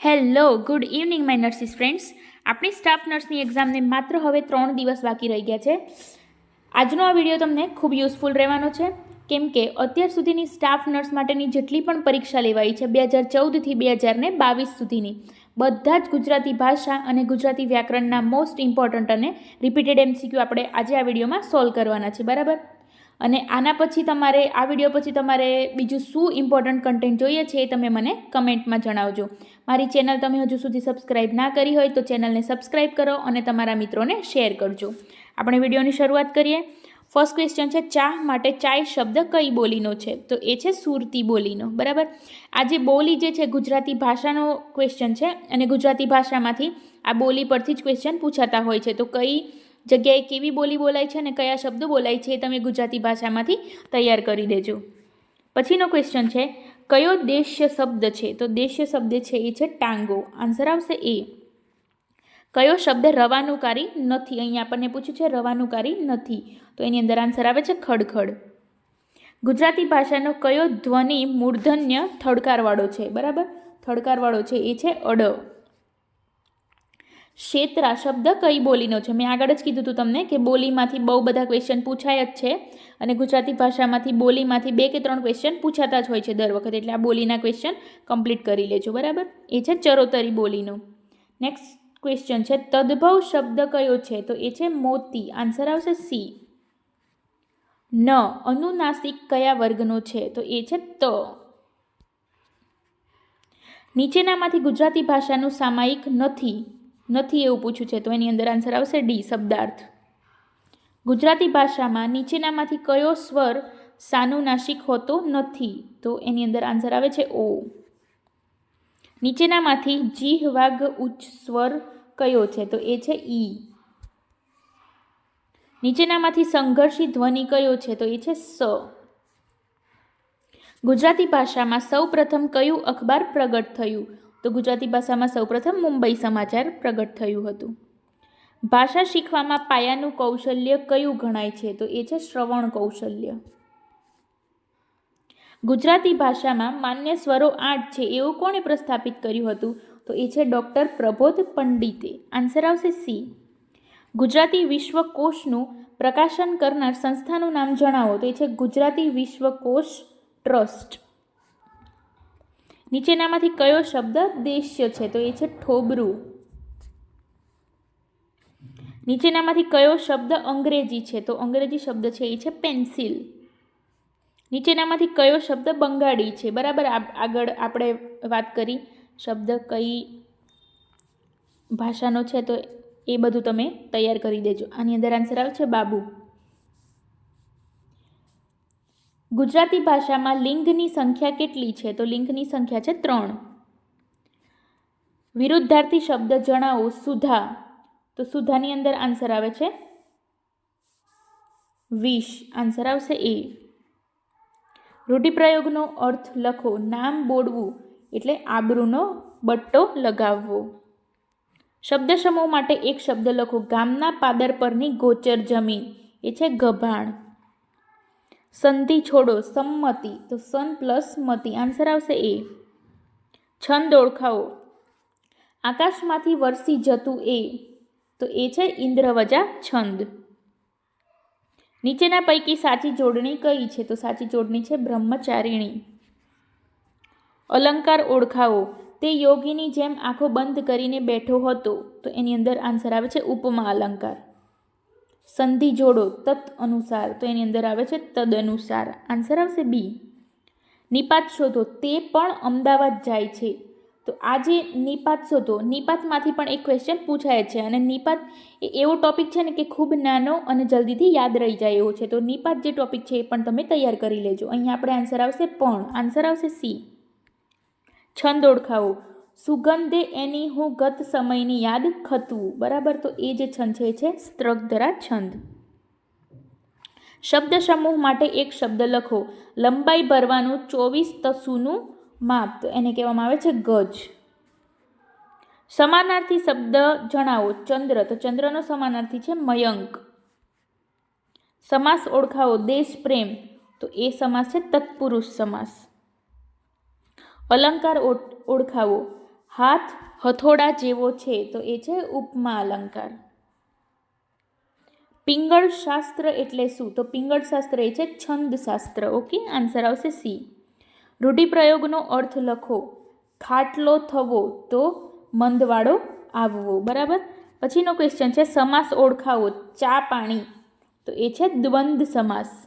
Hello, good evening, my nurses friends. આપણી staff નર્સની એક્ઝામને માત્ર હવે ત્રણ દિવસ બાકી રહી ગયા છે. આજનો આ વીડિયો તમને ખૂબ યુઝફુલ રહેવાનો છે. કેમ કે અત્યાર સુધીની સ્ટાફ નર્સ માટેની જેટલી પણ પરીક્ષા લેવાઈ છે બે હજાર ચૌદથી બે હજાર ને બાવીસ સુધીની. બધા જ ગુજરાતી ભાષા અને ગુજરાતી વ્યાકરણના મોસ્ટ ઇમ્પોર્ટન્ટ અને રિપીટેડ એમસીક્યુ આપણે આજે આ વિડીયોમાં સોલ્વ કરવાના છે. બરાબર? અને આના પછી તમારે, આ વીડિયો પછી તમારે બીજું શું ઇમ્પોર્ટન્ટ કન્ટેન્ટ જોઈએ છે એ તમે મને કમેન્ટમાં જણાવજો. મારી ચેનલ તમે હજુ સુધી સબસ્ક્રાઇબ ના કરી હોય તો ચેનલને સબસ્ક્રાઇબ કરો અને તમારા મિત્રોને શેર કરજો. આપણે વિડીયોની શરૂઆત કરીએ. ફર્સ્ટ ક્વેશ્ચન છે, ચા માટે ચાય શબ્દ કઈ બોલીનો છે? તો એ છે સુરતી બોલીનો, બરાબર? આ જે બોલી જે છે, ગુજરાતી ભાષાનો ક્વેશ્ચન છે અને ગુજરાતી ભાષામાંથી આ બોલી પરથી જ ક્વેશ્ચન પૂછાતા હોય છે. તો કઈ જગ્યાએ કેવી બોલી બોલાય છે અને કયા શબ્દો બોલાય છે એ તમે ગુજરાતી ભાષામાંથી તૈયાર કરી દેજો. પછીનો ક્વેશ્ચન છે, કયો દેશ્ય શબ્દ છે? તો દેશ્ય શબ્દ છે એ છે ટાંગો. આન્સર આવશે એ. કયો શબ્દ રવાનુકારી નથી? અહીંયા આપણને પૂછ્યું છે રવાનુકારી નથી. તો એની અંદર આન્સર આવે છે ખડખડ. ગુજરાતી ભાષાનો કયો ધ્વનિ મૂર્ધન્ય થડકારવાળો છે? બરાબર? થડકારવાળો છે. એ છે અડ. ક્ષેત્રા શબ્દ કઈ બોલીનો છે? મેં આગળ જ કીધું હતું તમને કે બોલીમાંથી બહુ બધા ક્વેશ્ચન પૂછાય જ છે અને ગુજરાતી ભાષામાંથી બોલીમાંથી બે કે ત્રણ ક્વેશ્ચન પૂછાતા જ હોય છે દર વખતે. એટલે આ બોલીના ક્વેશ્ચન કમ્પ્લીટ કરી લેજો, બરાબર? એ છે ચરોતરી બોલીનો. નેક્સ્ટ ક્વેશ્ચન છે, તદ્ભવ શબ્દ કયો છે? તો એ છે મોતી. આન્સર આવશે સી ન, અનુનાસિક કયા વર્ગનો છે? તો એ છે ત. નીચેનામાંથી ગુજરાતી ભાષાનું સામાયિક નથી. નથી એવું પૂછ્યું છે, તો એની અંદર આન્સર આવશે ડી શબ્દાર્થ. ગુજરાતી ભાષામાં નીચેનામાંથી કયો સ્વર સાનુનાશિક હોતો નથી, તો એની અંદર આન્સર આવે છે ઓ નીચેનામાંથી જીહ વાઘ ઉચ્ચ સ્વર કયો છે, તો એ છે ઈ નીચેનામાંથી સંઘર્ષી ધ્વનિ કયો છે, તો એ છે સ. ગુજરાતી ભાષામાં સૌપ્રથમ કયું અખબાર પ્રગટ થયું? તો ગુજરાતી ભાષામાં સૌપ્રથમ મુંબઈ સમાચાર પ્રગટ થયું હતું. ભાષા શીખવામાં પાયાનું કૌશલ્ય કયું ગણાય છે? તો એ છે શ્રવણ કૌશલ્ય. ગુજરાતી ભાષામાં માન્ય સ્વરો આઠ છે, એવું કોણે પ્રસ્થાપિત કર્યું હતું? તો એ છે ડૉક્ટર પ્રબોધ પંડિતે. આન્સર આવશે સી. ગુજરાતી વિશ્વકોશનું પ્રકાશન કરનાર સંસ્થાનું નામ જણાવો. તો એ છે ગુજરાતી વિશ્વકોશ ટ્રસ્ટ. નીચેનામાંથી કયો શબ્દ દેશ્ય છે? તો એ છે ઠોબરું. નીચેનામાંથી કયો શબ્દ અંગ્રેજી છે? તો અંગ્રેજી શબ્દ છે એ છે પેન્સિલ. નીચેનામાંથી કયો શબ્દ બંગાળી છે? બરાબર આગળ આપણે વાત કરી શબ્દ કઈ ભાષાનો છે, તો એ બધું તમે તૈયાર કરી દેજો. આની અંદર આન્સર આવશે બાબુ. ગુજરાતી ભાષામાં લિંગની સંખ્યા કેટલી છે? તો લિંગની સંખ્યા છે ત્રણ. વિરુદ્ધાર્થી શબ્દ જણાવો, સુધા. તો સુધાની અંદર આન્સર આવે છે વીસ આન્સર આવશે એ. રૂઢિપ્રયોગનો અર્થ લખો, નામ બોડવું, એટલે આબરૂનો બટ્ટો લગાવવો. શબ્દ સમૂહ માટે એક શબ્દ લખો, ગામના પાદર પરની ગોચર જમીન, એ છે ગભાણ. સંધિ છોડો, સંમતિ. તો સન પ્લસ મતિ. આન્સર આવશે એ. છંદ ઓળખાવો. આકાશમાંથી વરસી જતું એ. તો એ છે ઇન્દ્રવજા છંદ. નીચેના પૈકી સાચી જોડણી કઈ છે? તો સાચી જોડણી છે બ્રહ્મચારિણી. અલંકાર ઓળખાવો. તે યોગીની જેમ આંખો બંધ કરીને બેઠો હતો. તો એની અંદર આન્સર આવે છે ઉપમા અલંકાર. સંધિ જોડો તત અનુસાર. તો એની અંદર આવે છે તદ અનુસાર. આન્સર આવશે બી નિપાત શોધો. તે પણ અમદાવાદ જાય છે. તો આ જે નિપાત શોધો. નિપાતમાંથી પણ એક ક્વેશ્ચન પૂછાય છે અને નિપાત એ એવો ટોપિક છે ને કે ખૂબ નાનો અને જલ્દીથી યાદ રહી જાય એવો છે. તો નિપાત જે ટોપિક છે એ પણ તમે તૈયાર કરી લેજો. અહીંયા આપણે આન્સર આવશે પણ. આન્સર આવશે સી છંદ ઓળખાવો. સુગંધે એની હું ગત સમયની યાદ ખતવું બરાબર? તો એ જે છંદ છે, એ છે સ્ત્રગધરા છંદ. શબ્દ સમૂહ માટે એક શબ્દ લખો. લંબાઈ ભરવાનું ચોવીસ તસુનું માપ. તો એને કહેવામાં આવે છે ગજ. સમાનાર્થી શબ્દ જણાવો. ચંદ્ર. તો ચંદ્રનો સમાનાર્થી છે મયંક. સમાસ ઓળખાવો. દેશ પ્રેમ. તો એ સમાસ છે તત્પુરુષ સમાસ. અલંકાર ઓળખાવો. હાથ હથોડા જેવો છે, તો એ છે ઉપમા અલંકાર. પિંગળ શાસ્ત્ર એટલે શું? તો પિંગળ શાસ્ત્ર એ છે છંદ શાસ્ત્ર. ઓકે, આન્સર આવશે સી. રૂઢિપ્રયોગનો અર્થ લખો, ખાટલો થવો તો મંદવાળો આવવો. બરાબર? પછીનો ક્વેશ્ચન છે, સમાસ ઓળખાવો, ચા પાણી. તો એ છે દ્વંદ સમાસ.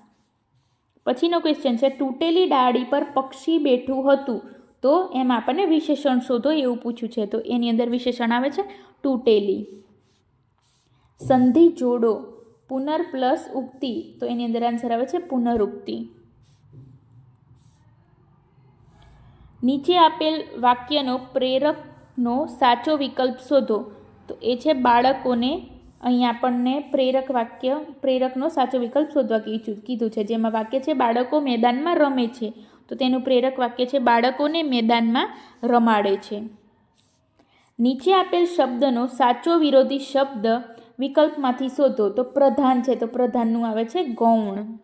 પછીનો ક્વેશ્ચન છે, તૂટેલી ડાળી પર પક્ષી બેઠું હતું તો એમાં આપણને વિશેષણ શોધો એવું પૂછ્યું છે. તો એની અંદર વિશેષણ આવે છે તૂટેલી. સંધિ જોડો, પુનર પ્લસ ઉક્તિ. તો એની અંદર આન્સર આવે છે પુનરુક્તિ. નીચે આપેલ વાક્યનો પ્રેરકનો સાચો વિકલ્પ શોધો. તો એ છે બાળકોને અહીં આપણને પ્રેરક વાક્ય, પ્રેરકનો સાચો વિકલ્પ શોધવા કીધું છે. જેમાં વાક્ય છે, બાળકો મેદાનમાં રમે છે. તો તેનું પ્રેરક વાક્ય છે, બાળકોને મેદાનમાં રમાડે છે. નીચે આપેલ શબ્દનો સાચો વિરોધી શબ્દ વિકલ્પમાંથી શોધો, તો પ્રધાન છે, તો પ્રધાનનું આવે છે ગૌણ.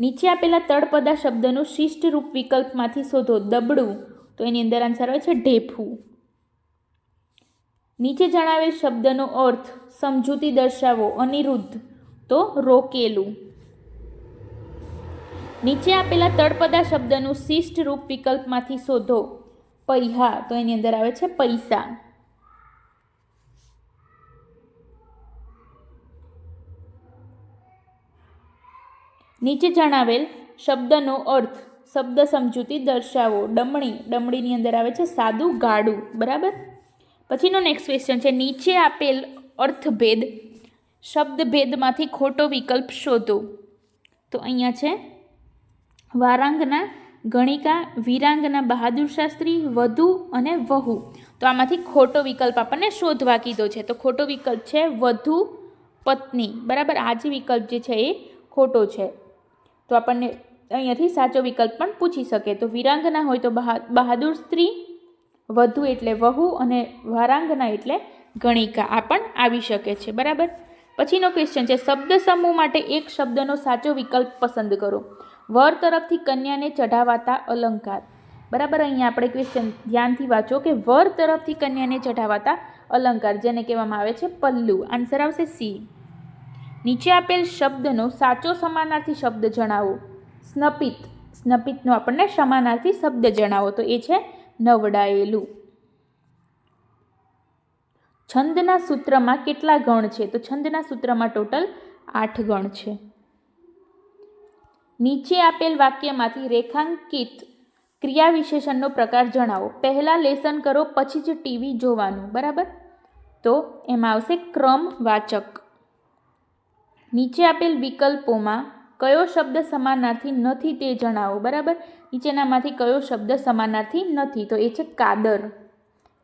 નીચે આપેલા તળપદા શબ્દનું શિષ્ટ રૂપ વિકલ્પમાંથી શોધો, દબડું, તો એની અંદર આન્સર આવે છે ઢેફું. નીચે જણાવેલ શબ્દનો અર્થ સમજૂતી દર્શાવો, અનિરુદ્ધ, તો રોકેલું. નીચે આપેલા તળપદા શબ્દનું શિષ્ટ રૂપ વિકલ્પમાંથી શોધો. પૈહા, તો એની અંદર આવે છે પૈસા. નીચે જણાવેલ શબ્દનો અર્થ, શબ્દ સમજૂતી દર્શાવો. ડમણી, ડમણીની અંદર આવે છે સાદું ગાડું, બરાબર? પછીનો નેક્સ્ટ ક્વેશ્ચન છે, નીચે આપેલ અર્થભેદ, શબ્દભેદમાંથી ખોટો વિકલ્પ શોધો. તો અહીંયા છે વારાંગના ગણિકા, વીરાંગના બહાદુર શાસ્ત્રી, વધુ અને વહુ. તો આમાંથી ખોટો વિકલ્પ આપણને શોધવા કીધો છે. તો ખોટો વિકલ્પ છે વધુ પત્ની. બરાબર? આ જે વિકલ્પ જે છે એ ખોટો છે. તો આપણને અહીંયાથી સાચો વિકલ્પ પણ પૂછી શકે. તો વીરાંગના હોય તો બહા, બહાદુર સ્ત્રી, વધુ એટલે વહુ અને વારાંગના એટલે ગણિકા. આ પણ આવી શકે છે. બરાબર? પછીનો ક્વેશ્ચન છે, શબ્દ સમૂહ માટે એક શબ્દનો સાચો વિકલ્પ પસંદ કરો. વર તરફથી કન્યાને ચઢાવાતા અલંકાર. બરાબર, અહીંયા આપણે ક્વેશ્ચન ધ્યાનથી વાંચો કે વર તરફથી કન્યાને ચઢાવાતા અલંકાર, જેને કહેવામાં આવે છે પલ્લુ. આન્સર આવશે સી નીચે આપેલ શબ્દનો સાચો સમાનાર્થી શબ્દ જણાવો. સ્નપિત. સ્નપિતનો આપણને સમાનાર્થી શબ્દ જણાવો. તો એ છે નવડાયેલું. છંદના સૂત્રમાં કેટલા ગણ છે? તો છંદના સૂત્રમાં ટોટલ આઠ ગણ છે. નીચે આપેલ વાક્યમાંથી રેખાંકિત ક્રિયા વિશેષણનો પ્રકાર જણાવો. પહેલાં લેસન કરો, પછી જ ટીવી જોવાનું, બરાબર? તો એમાં આવશે ક્રમવાચક નીચે આપેલ વિકલ્પોમાં કયો શબ્દ સમાનાર્થી નથી તે જણાવો, બરાબર? નીચેનામાંથી કયો શબ્દ સમાનાર્થી નથી, તો એ છે કાદર.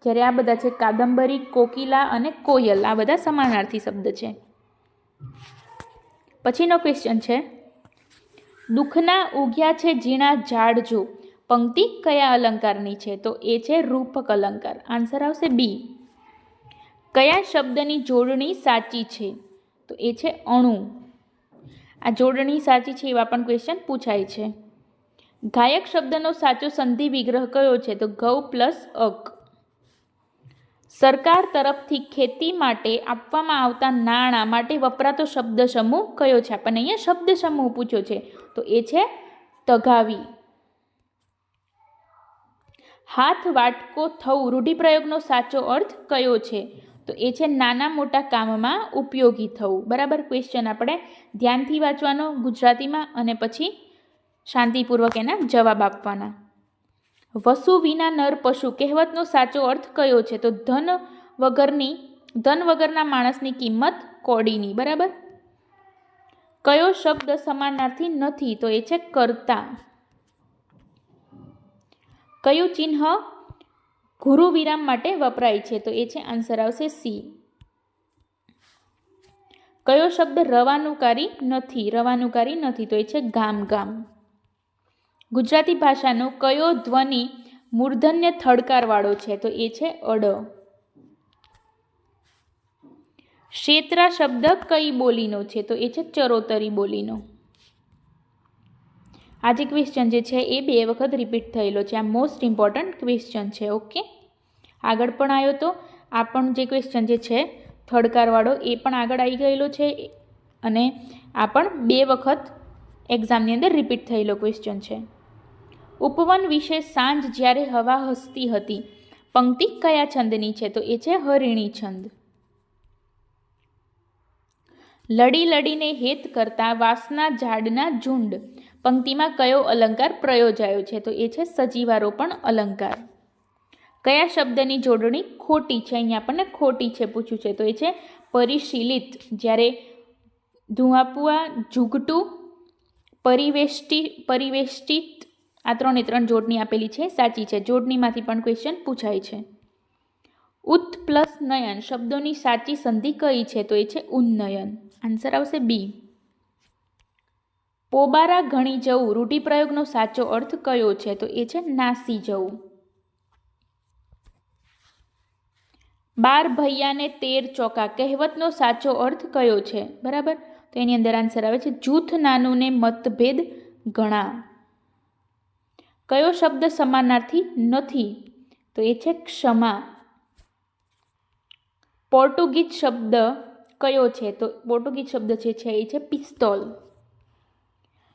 જ્યારે આ બધા છે કાદંબરી, કોકિલા અને કોયલ, આ બધા સમાનાર્થી શબ્દ છે. પછીનો ક્વેશ્ચન છે દુઃખના ઉગ્યા છે ઝીણા ઝાડ જો પંક્તિ કયા અલંકારની છે? તો એ છે રૂપક અલંકાર. આન્સર આવશે બી. કયા શબ્દની જોડણી સાચી છે? તો એ છે અણુ. આ જોડણી સાચી છે એવા પણ ક્વેશ્ચન પૂછાય છે. ગાયક શબ્દનો સાચો સંધિ વિગ્રહ કયો છે? તો ઘઉં પ્લસ અક. સરકાર તરફથી ખેતી માટે આપવામાં આવતા નાણાં માટે વપરાતો શબ્દ સમૂહ કયો છે? આપણને અહીંયા શબ્દ સમૂહ પૂછ્યો છે. તો એ છે તગાવી. હાથ વાટકો થવું રૂઢિપ્રયોગનો સાચો અર્થ કયો છે? તો એ છે નાના મોટા કામમાં ઉપયોગી થવું. બરાબર? ક્વેશ્ચન આપણે ધ્યાનથી વાંચવાનો ગુજરાતીમાં અને પછી શાંતિપૂર્વક એના જવાબ આપવાના. વસુ વિના નર પશુ કહેવતનો સાચો અર્થ કયો છે? તો ધન વગરની, ધન વગરના માણસની કિંમત કોડીની, બરાબર? કયો શબ્દ સમાનાર્થી નથી? તો એ છે કરતા. કયું ચિહ્ન ગુરુ વિરામ માટે વપરાય છે? તો એ છે આન્સર આવશે સી. કયો શબ્દ રવાનુકારી નથી? રવાનુકારી નથી. તો એ છે ગામ ગામ. ગુજરાતી ભાષાનો કયો ધ્વનિ મૂર્ધન્ય થડકારવાળો છે? તો એ છે અડ. ક્ષેત્રા શબ્દ કઈ બોલીનો છે? તો એ છે ચરોતરી બોલીનો. આજે ક્વેશ્ચન જે છે એ બે વખત રિપીટ થયેલો છે. આ મોસ્ટ ઇમ્પોર્ટન્ટ ક્વેશ્ચન છે ઓકે આગળ પણ આવ્યો તો. આ પણ જે ક્વેશ્ચન જે છે, થડકારવાળો, એ પણ આગળ આવી ગયેલો છે. અને આ પણ બે વખત એક્ઝામની અંદર રિપીટ થયેલો ક્વેશ્ચન છે. ઉપવન વિશે સાંજ જ્યારે હવા હસતી હતી, પંક્તિ કયા છંદની છે? તો એ છે હરિણી છંદ. લડી લડીને હેત કરતા વાસના ઝાડના ઝુંડ, પંક્તિમાં કયો અલંકાર પ્રયોજાયો છે? તો એ છે સજીવારોપણ અલંકાર. કયા શબ્દની જોડણી ખોટી છે? અહીંયા આપણને ખોટી છે પૂછ્યું છે. તો એ છે પરિશીલિત. જ્યારે ધુઆપુઆ ઝુગટું પરિવેષ્ટિ, પરિવેષ્ટિત આ ત્રણે ત્રણ જોડણી આપેલી છે, સાચી છે. જોડણીમાંથી પણ ક્વેશ્ચન પૂછાય છે. ઉત પ્લસ નયન શબ્દોની સાચી સંધિ કઈ છે? તો એ છે ઉન્નયન. આન્સર આવશે બી પોબારા ઘણી જવું રૂઢિપ્રયોગનો સાચો અર્થ કયો છે? તો એ છે નાસી જવું. બાર ભૈયાને તેર ચોકા કહેવતનો સાચો અર્થ કયો છે? બરાબર? તો એની અંદર આન્સર આવે છે જૂથ નાનું ને મતભેદ ઘણા કયો શબ્દ સમાનાર્થી નથી? તો એ છે ક્ષમા. પોર્ટુગીઝ શબ્દ કયો છે? તો પોર્ટુગીઝ શબ્દ જે છે એ છે પિસ્તોલ.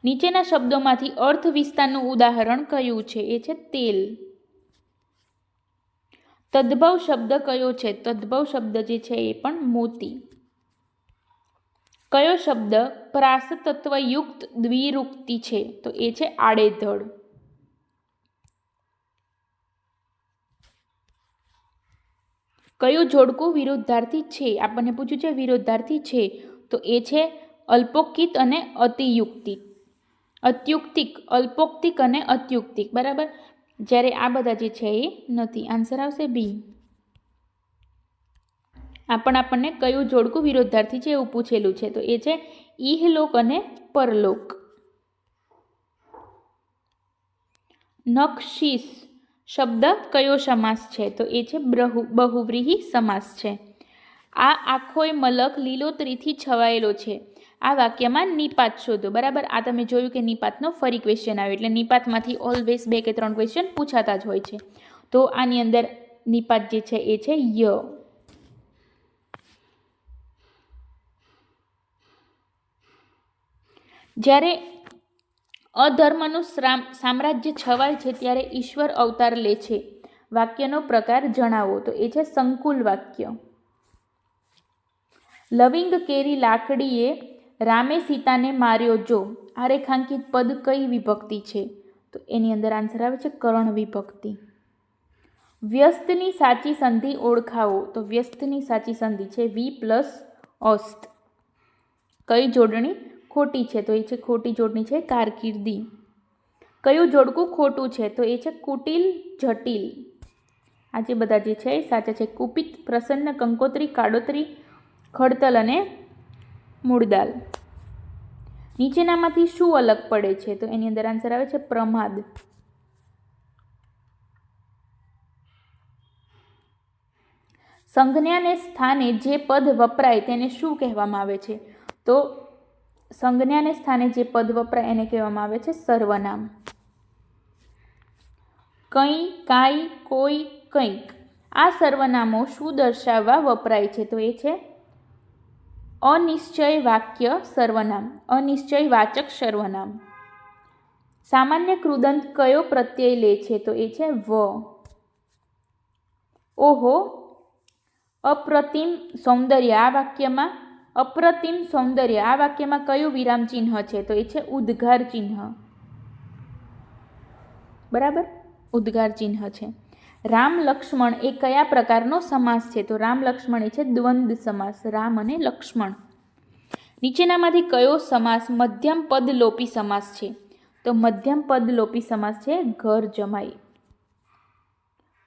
નીચેના શબ્દોમાંથી અર્થ વિસ્તારનું ઉદાહરણ કયું છે? એ છે તેલ. તદ્ભવ શબ્દ કયો છે? તદ્ભવ શબ્દ જે છે એ પણ મોતી. કયો શબ્દ પ્રાસતત્વયુક્ત દ્વિરુક્તિ છે? તો એ છે આડેધડ. કયું જોડકું વિરોધાર્થી છે? આપણને પૂછ્યું છે વિરોધાર્થી છે. તો એ છે અલ્પોક્તિક અને અતિયુક્તિક. અત્યુક્તિક, અલ્પોક્તિક અને અત્યુક્તિક. બરાબર? જ્યારે આ બધા જે છે એ નથી. આન્સર આવશે બી. આ પણ આપણને કયું જોડકું વિરોધાર્થી છે એવું પૂછેલું છે. તો એ છે ઇહલોક અને પરલોક. નક્ષીસ. શબ્દ કયો સમાસ છે? તો એ છે બ્રહુ બહુવ્રીહી સમાસ છે. આ આખોય મલક લીલોતરીથી છવાયેલો છે. આ વાક્યમાં નિપાત શોધો. બરાબર? આ તમે જોયું કે નિપાતનો ફરી ક્વેશ્ચન આવ્યો. એટલે નિપાતમાંથી ઓલવેઝ બે કે ત્રણ ક્વેશ્ચન પૂછાતા જ હોય છે. તો આની અંદર નિપાત જે છે એ છે ય. જ્યારે અધર્મનું સામ્રાજ્ય છવાય છે ત્યારે ઈશ્વર અવતાર લે છે. વાક્યનો પ્રકાર જણાવો. તો એ છે સંકુલ વાક્ય. લવિંગ કેરી લાકડીએ રામે સીતાને માર્યો જો. આ રેખાંકિત પદ કઈ વિભક્તિ છે? તો એની અંદર આન્સર આવે છે કરણ વિભક્તિ. વ્યસ્તની સાચી સંધિ ઓળખાવો. તો વ્યસ્તની સાચી સંધિ છે વી પ્લસ ઓસ્ત કઈ જોડણી? ખોટી છે, તો એ છે ખોટી જોડણી છે, કારકિર્દી. કયું જોડકું ખોટું છે, તો એ છે કુટિલ જટિલ. આ જે બધા જે છે એ સાચા છે. કુપિત, પ્રસન્ન, કંકોત્રી, કાડોતરી, ખડતલ અને મૂળદાલ. નીચેનામાંથી શું અલગ પડે છે, તો એની અંદર આન્સર આવે છે પ્રમાદ. સંજ્ઞાને સ્થાને જે પદ વપરાય તેને શું કહેવામાં આવે છે, તો સંજ્ઞાને સ્થાને જે પદ વપરાય એને કહેવામાં આવે છે સર્વનામ. કંઈ, કાંઈ, કોઈ, કંઈક. આ સર્વનામો શું દર્શાવવા વપરાય છે? તો એ છે અનિશ્ચય વાક્ય સર્વનામ. અનિશ્ચય વાચક સર્વનામ. સામાન્ય કૃદંત કયો પ્રત્યય લે છે? તો એ છે વ. ઓહો, અપ્રતિમ સૌંદર્ય. આ વાક્યમાં અપ્રતિમ સૌંદર્ય. આ વાક્યમાં કયું વિરામ ચિહ્ન છે? તો એ છે ઉદ્ગાર ચિહ્ન. બરાબર? ઉદ્ગાર ચિહ્ન છે. રામ લક્ષ્મણ એ કયા પ્રકારનો સમાસ છે? તો રામ લક્ષ્મણ એ છે દ્વંદ સમાસ. રામ અને લક્ષ્મણ. નીચેનામાંથી કયો સમાસ મધ્યમ પદલોપી સમાસ છે? તો મધ્યમ પદલોપી સમાસ છે ઘર જમાઈ.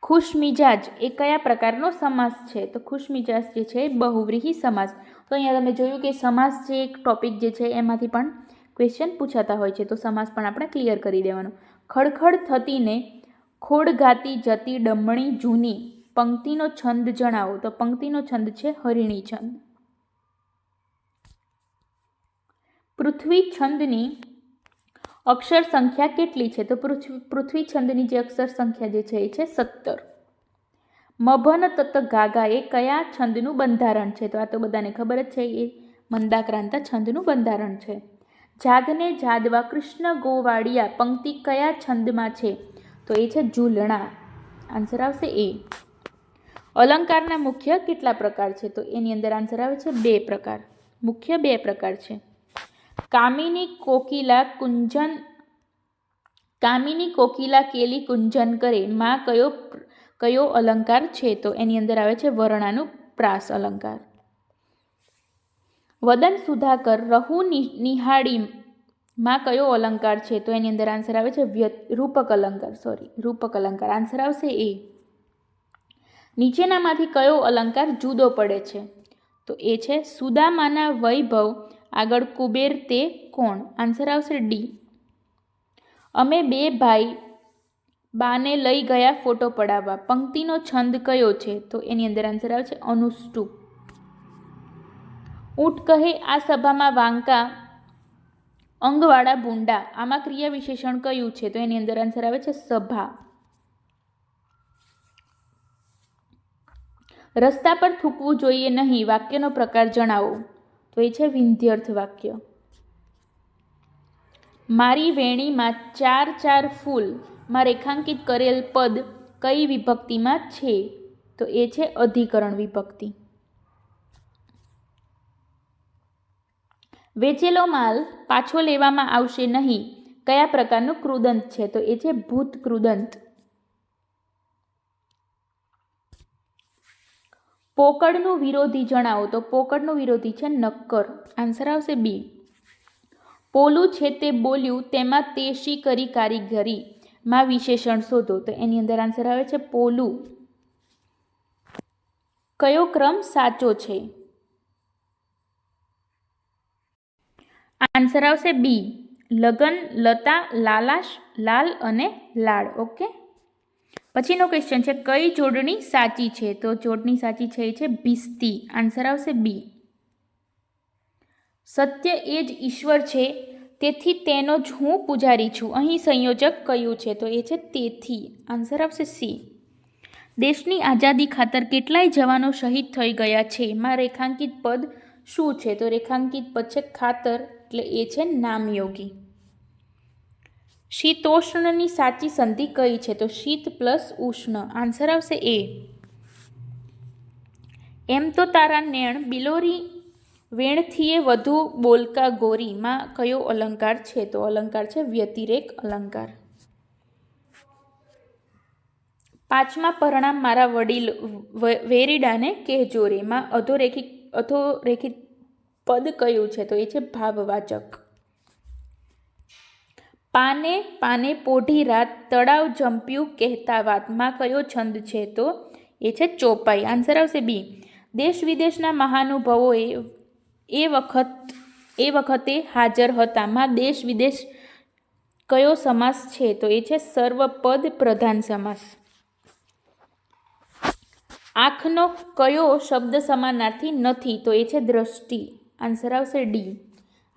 ખુશમિજાજ એ કયા પ્રકારનો સમાસ છે? તો ખુશમિજાજ જે છે બહુવ્રીહી સમાસ. તો અહીંયા તમે જોયું કે સમાસ જે એક ટોપિક જે છે એમાંથી પણ ક્વેશ્ચન પૂછાતા હોય છે, તો સમાસ પણ આપણે ક્લિયર કરી દેવાનો. ખડખડ થતીને ખોડ ગાતી જતી ડમણી જૂની પંક્તિનો છંદ જણાવો. તો પંક્તિનો છંદ છે હરિણી છંદ. પૃથ્વી છંદની અક્ષર સંખ્યા કેટલી છે? તો પૃથ્વી પૃથ્વી છંદની જે અક્ષર સંખ્યા જે છે, એ છે સત્તર. મભન તત ગાગા એ કયા છંદનું બંધારણ છે? તો આ તો બધાને ખબર જ છે, એ મંદાક્રાંતા છંદનું બંધારણ છે. જાગને જાદવા કૃષ્ણ ગોવાડિયા પંક્તિ કયા છંદમાં છે? તો એ છે ઝૂલણા. આન્સર આવશે એ. અલંકારના મુખ્ય કેટલા પ્રકાર છે? તો એની અંદર આન્સર આવે છે બે પ્રકાર. મુખ્ય બે પ્રકાર છે. કામિની કોકિલા કુંજન, કામિની કોકિલા કેલી કુંજન કરે. માં કયો કયો અલંકાર છે? તો એની અંદર આવે છે વર્ણાનું પ્રાસ અલંકાર. વદન સુધાકર, રહુ નિહાળી માં કયો અલંકાર છે? તો એની અંદર આન્સર આવે છે રૂપક અલંકાર. સોરી રૂપક અલંકાર. આન્સર આવશે એ. નીચેનામાંથી કયો અલંકાર જુદો પડે છે? તો એ છે સુદામાના વૈભવ આગળ કુબેર તે કોણ? આન્સર આવશે ડી અમે બે ભાઈ બાને લઈ ગયા ફોટો પડાવવા. પંક્તિનો છંદ કયો છે? તો એની અંદર આન્સર આવે છે અનુષ્ટુપ ઊંટ કહે, આ સભામાં વાંકા અંગવાળા ભૂંડા. આમાં ક્રિયા વિશેષણ કયું છે? તો એની અંદર આન્સર આવે છે સભા. રસ્તા પર થૂકવું જોઈએ નહીં. વાક્યનો પ્રકાર જણાવો. તો એ છે વિંધ્યર્થ વાક્ય મારી વેણીમાં ચાર ચાર ફૂલમાં રેખાંકિત કરેલ પદ કઈ વિભક્તિમાં છે? તો એ છે અધિકરણ વિભક્તિ. વેચેલો માલ પાછો લેવામાં આવશે નહીં. કયા પ્રકારનું ક્રુદંત છે? તો એ છે ભૂત કૃદંત. પોકળનું વિરોધી જણાવો. તો પોકળનું વિરોધી છે નક્કર. આન્સર આવશે બી પોલું છે તે બોલ્યું, તેમાં તે શી કરી કારીગરી. માં વિશેષણ શોધો. તો એની અંદર આન્સર આવે છે પોલું. કયો ક્રમ સાચો છે? આન્સર આવશે બી લગન, લતા, લાલાશ, લાલ અને લાળ ઓકે પછીનો ક્વેશ્ચન છે, કઈ જોડણી સાચી છે? તો જોડણી સાચી છે એ છે ભીસ્તી આન્સર આવશે બી સત્ય એ જ ઈશ્વર છે, તેથી તેનો જ હું પૂજારી છું. અહીં સંયોજક કયું છે? તો એ છે તેથી. આન્સર આવશે સી દેશની આઝાદી ખાતર કેટલાય જવાનો શહીદ થઈ ગયા છે? એમાં રેખાંકિત પદ શું છે? તો રેખાંકિત પદ છે ખાતર, એટલે એ છે નામયોગી. શીતોષ્ણની સાચી સંધિ કઈ છે? તો શીત પ્લસ ઉષ્ણ. આન્સર આવશે એ. એમ તો તારા નેણ બિલોરી વેણથીએ વધુ બોલકા ગોરીમાં કયો અલંકાર છે? તો અલંકાર છે વ્યતિરેક અલંકાર. પાંચમા પરિણામ મારા વડીલ વેરીડાને કહેજો રેમાં અધોરેખિત અધોરેખિત પદ કયું છે? તો એ છે ભાવવાચક. પાને પાને પોઢી રાત તળાવ જંપ્યું કહેતા વાતમાં કયો છંદ છે તો? એ છે ચોપાઈ. આન્સર આવશે બી. દેશ વિદેશના મહાનુભાવોએ એ વખત, એ વખતે હાજર હતા. માં દેશ વિદેશ કયો સમાસ છે તો? એ છે સર્વપદ પ્રધાન સમાસ. આંખનો કયો શબ્દ સમાનાર્થી નથી તો? એ છે દ્રષ્ટિ. આન્સર આવશે ડી.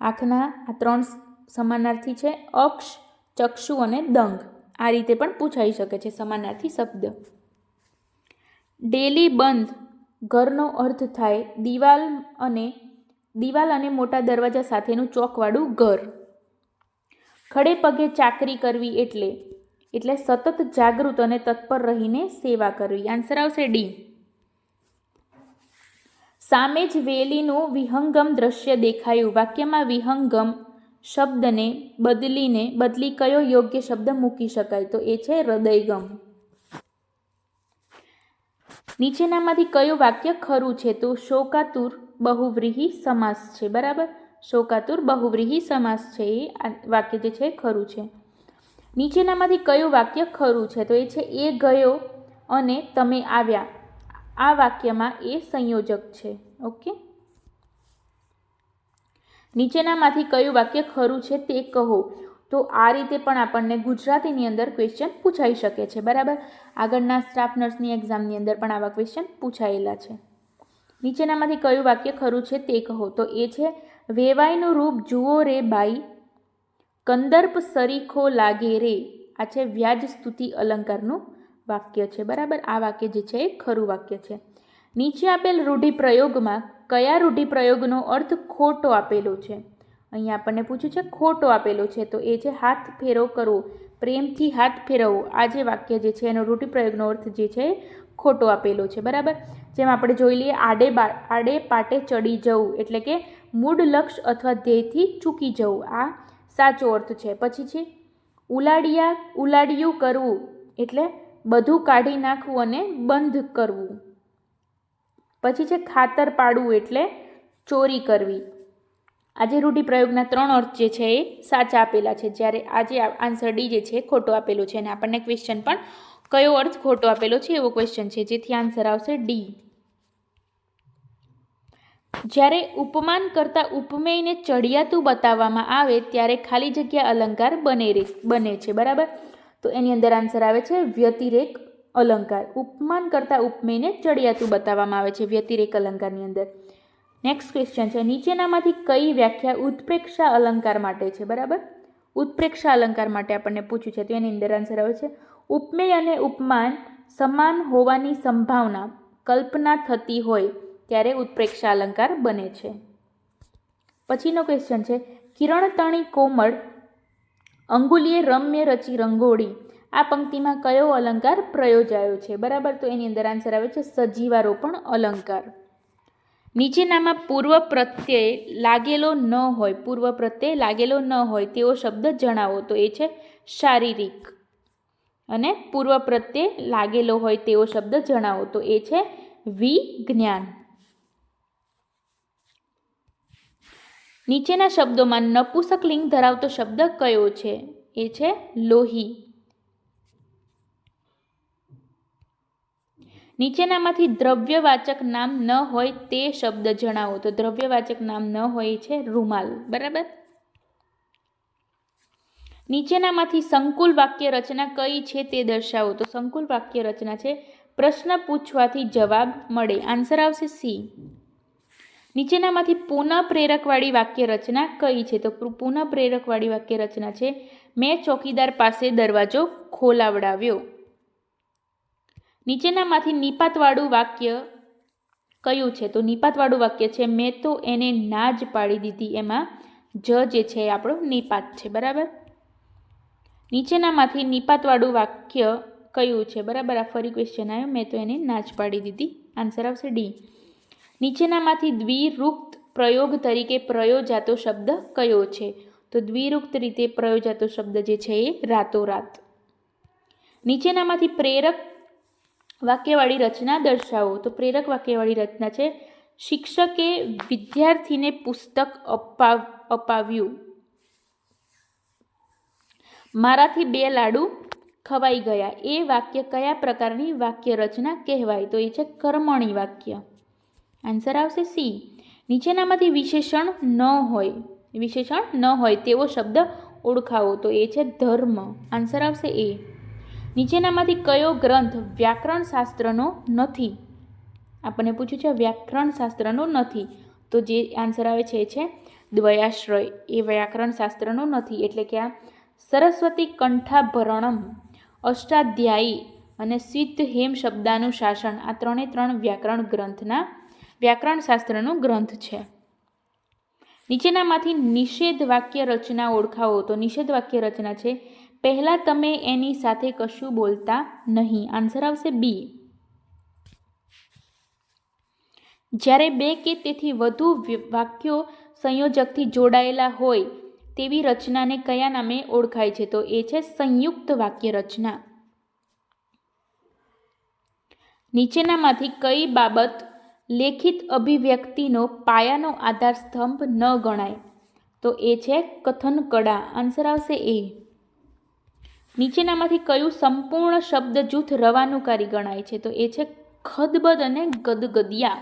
આંખના આ ત્રણ સમાનાર્થી છે અક્ષ, ચક્ષુ અને દંગ. આ રીતે પણ પૂછાઈ શકે છે સમાનાર્થી શબ્દ. ડેલી બંધ. ઘરનો અર્થ થાય દિવાલ અને દિવાલ અને મોટા દરવાજા સાથેનું ચોકવાળું ઘર. ખડે પગે ચાકરી કરવી એટલે એટલે સતત જાગૃત અને તત્પર રહીને સેવા કરવી. આન્સર આવશે ડી. સામે જ વેલીનું વિહંગમ દ્રશ્ય દેખાયું. વાક્યમાં વિહંગમ શબ્દને બદલીને બદલી કયો યોગ્ય શબ્દ મૂકી શકાય? તો એ છે હૃદયગમ. નીચેનામાંથી કયું વાક્ય ખરું છે? તો શોકાતુર બહુવ્રીહી સમાસ છે. બરાબર? શોકાતુર બહુવ્રીહી સમાસ છે. એ વાક્ય જે છે ખરું છે. નીચેનામાંથી કયું વાક્ય ખરું છે? તો એ છે, એ ગયો અને તમે આવ્યા. આ વાક્યમાં એ સંયોજક છે. ઓકે? નીચેનામાંથી કયું વાક્ય ખરું છે તે કહો. તો આ રીતે પણ આપણને ગુજરાતીની અંદર ક્વેશ્ચન પૂછાઈ શકે છે. બરાબર? આગળના સ્ટાફ નર્સની એક્ઝામની અંદર પણ આવા ક્વેશ્ચન પૂછાયેલા છે. નીચેનામાંથી કયું વાક્ય ખરું છે તે કહો. તો એ છે, વેવાઈનું રૂપ જુઓ રે બાઈ, કંદર્પ સરીખો લાગે રે. આ છે વ્યાજ સ્તુતિ અલંકારનું વાક્ય છે. બરાબર? આ વાક્ય જે છે એ ખરું વાક્ય છે. નીચે આપેલ રૂઢિપ્રયોગમાં કયા રૂઢિપ્રયોગનો અર્થ ખોટો આપેલો છે? અહીંયા આપણને પૂછ્યું છે, ખોટો આપેલો છે. તો એ છે, હાથ ફેરો કરવો પ્રેમથી હાથ ફેરવવો આ જે વાક્ય જે છે, એનો રૂઢિપ્રયોગનો અર્થ જે છે, ખોટો આપેલો છે. બરાબર? જેમ આપણે જોઈ લઈએ, આડે આડે પાટે ચડી જવું. એટલે કે મૂળ લક્ષ્ય અથવા ધ્યેયથી ચૂકી જવું. આ સાચો અર્થ છે. પછી છે, ઉલાડિયા, ઉલાડિયું કરવું. એટલે બધું કાઢી નાખવું અને બંધ કરવું. પછી છે ખાતર પાડવું એટલે ચોરી કરવી. આજે રૂઢિપ્રયોગના ત્રણ અર્થ જે છે એ સાચા આપેલા છે. જ્યારે આજે આન્સર ડી જે છે ખોટો આપેલો છે અને આપણને ક્વેશ્ચન પણ કયો અર્થ ખોટો આપેલો છે એવો ક્વેશ્ચન છે. જેથી આન્સર આવશે ડી જ્યારે ઉપમાન કરતાં ઉપમેયને ચડિયાતું બતાવવામાં આવે ત્યારે ખાલી જગ્યા અલંકાર બને રે, બને છે. બરાબર? તો એની અંદર આન્સર આવે છે વ્યતિરેક અલંકાર. ઉપમાન કરતાં ઉપમેયને ચડિયાતું બતાવવામાં આવે છે વ્યતિરેક અલંકારની અંદર. નેક્સ્ટ ક્વેશ્ચન છે. નીચેનામાંથી કઈ વ્યાખ્યા ઉત્પ્રેક્ષા અલંકાર માટે છે? બરાબર? ઉત્પ્રેક્ષા અલંકાર માટે આપણને પૂછ્યું છે. તો એની અંદર આન્સર આવે છે. ઉપમેય અને ઉપમાન સમાન હોવાની સંભાવના કલ્પના થતી હોય ત્યારે ઉત્પ્રેક્ષા અલંકાર બને છે. પછીનો ક્વેશ્ચન છે. કિરણ તણી કોમળ અંગુલીએ રમ્ય રચી રંગોળી આ પંક્તિમાં કયો અલંકાર પ્રયોજાયો છે? બરાબર, તો એની અંદર આન્સર આવે છે સજીવારોપણ અલંકાર. નીચેનામાં પૂર્વ પ્રત્યય લાગેલો ન હોય, પૂર્વ પ્રત્યય લાગેલો ન હોય, તેવો શબ્દ જણાવો, તો એ છે શારીરિક. અને પૂર્વ પ્રત્યય લાગેલો હોય, તેવો શબ્દ જણાવો, તો એ છે વિજ્ઞાન. નીચેના શબ્દોમાં નપુસક લિંગ ધરાવતો શબ્દ કયો છે? એ છે લોહી. નીચેનામાંથી દ્રવ્યવાચક નામ ન હોય તે શબ્દ જણાવો. તો દ્રવ્યવાચક નામ ન હોય છે રૂમાલ. બરાબર? નીચેનામાંથી સંકુલ વાક્ય રચના કઈ છે તે દર્શાવો. તો સંકુલ વાક્ય રચના છે, પ્રશ્ન પૂછવાથી જવાબ મળે. આન્સર આવશે સી. નીચેનામાંથી પુનઃપ્રેરકવાળી વાક્ય રચના કઈ છે? તો પુનઃપ્રેરકવાળી વાક્ય રચના છે, મેં ચોકીદાર પાસે દરવાજો ખોલાવડાવ્યો. નીચેનામાંથી નિપાતવાળું વાક્ય કયું છે? તો નિપાતવાળું વાક્ય છે, મેં તો એને ના જ પાડી દીધી. એમાં જ જે છે એ આપણો નિપાત છે, બરાબર? નીચેનામાંથી નિપાતવાળું વાક્ય કયું છે? બરાબર, આ ફરી ક્વેશ્ચન આવ્યો, મેં તો એને ના જ પાડી દીધી. આન્સર આવશે ડી નીચેનામાંથી દ્વિરુક્ત પ્રયોગ તરીકે પ્રયોજાતો શબ્દ કયો છે? તો દ્વિરુક્ત રીતે પ્રયોજાતો શબ્દ જે છે એ રાતોરાત. નીચેનામાંથી પ્રેરક વાક્યવાળી રચના દર્શાવો. તો પ્રેરક વાક્યવાળી રચના છે. શિક્ષકે વિદ્યાર્થીને પુસ્તક અપાવ, અપાવ્યું. મારાથી બે લાડુ ખવાઈ ગયા. એ વાક્ય કયા પ્રકારની વાક્ય રચના કહેવાય? તો એ છે કર્મણી વાક્ય. આન્સર આવશે સી નીચેનામાંથી વિશેષણ ન હોય. વિશેષણ ન હોય તેવો શબ્દ ઓળખાવો. તો એ છે ધર્મ. આન્સર આવશે એ નીચેનામાંથી કયો ગ્રંથ વ્યાકરણ શાસ્ત્રનો નથી? આપણને પૂછ્યું છે વ્યાકરણ શાસ્ત્રનો નથી. તો જે આન્સર આવે છે એ છે દ્વયાશ્રય. એ વ્યાકરણ શાસ્ત્રનો નથી. એટલે કે આ સરસ્વતી કંઠાભરણમ, અષ્ટાધ્યાયી અને સિદ્ધ હેમ શબ્દાનું શાસન. આ ત્રણે ત્રણ વ્યાકરણ ગ્રંથના વ્યાકરણ શાસ્ત્રનો ગ્રંથ છે. નીચેનામાંથી નિષેધ વાક્ય રચના ઓળખાવો. તો નિષેધ વાક્ય રચના છે પહેલાં તમે એની સાથે કશું બોલતા નહીં. આન્સર આવશે બી જ્યારે બે કે તેથી વધુ વાક્યો સંયોજકથી જોડાયેલા હોય, તેવી રચનાને કયા નામે ઓળખાય છે? તો એ છે સંયુક્ત વાક્ય રચના. નીચેનામાંથી કઈ બાબત લેખિત અભિવ્યક્તિનો પાયાનો આધાર સ્તંભ ન ગણાય? તો એ છે કથન કળા આન્સર આવશે એ નીચેનામાંથી કયું સંપૂર્ણ શબ્દ જૂથ રવાનુકારી ગણાય છે? તો એ છે ખદબદ અને ગદગદિયા.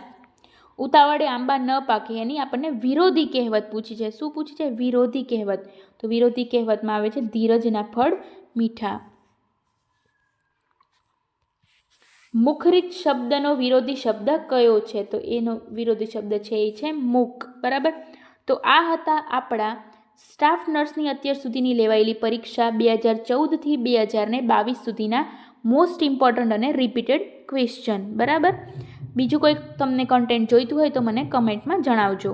ઉતાવળે આંબા ન પાકે એની આપણને વિરોધી કહેવત પૂછી છે. શું પૂછી છે? વિરોધી કહેવત. તો વિરોધી કહેવતમાં આવે છે ધીરજના ફળ મીઠા. મુખરિત શબ્દનો વિરોધી શબ્દ કયો છે? તો એનો વિરોધી શબ્દ છે એ છે મુખ. બરાબર? તો આ હતા આપણા સ્ટાફ નર્સની અત્યાર સુધીની લેવાયેલી પરીક્ષા બે હજાર ચૌદથી બે હજાર ને બાવીસ સુધીના મોસ્ટ ઇમ્પોર્ટન્ટ અને રિપીટેડ ક્વેશ્ચન. બરાબર? બીજું કોઈ તમને કન્ટેન્ટ જોઈતું હોય તો મને કમેન્ટમાં જણાવજો.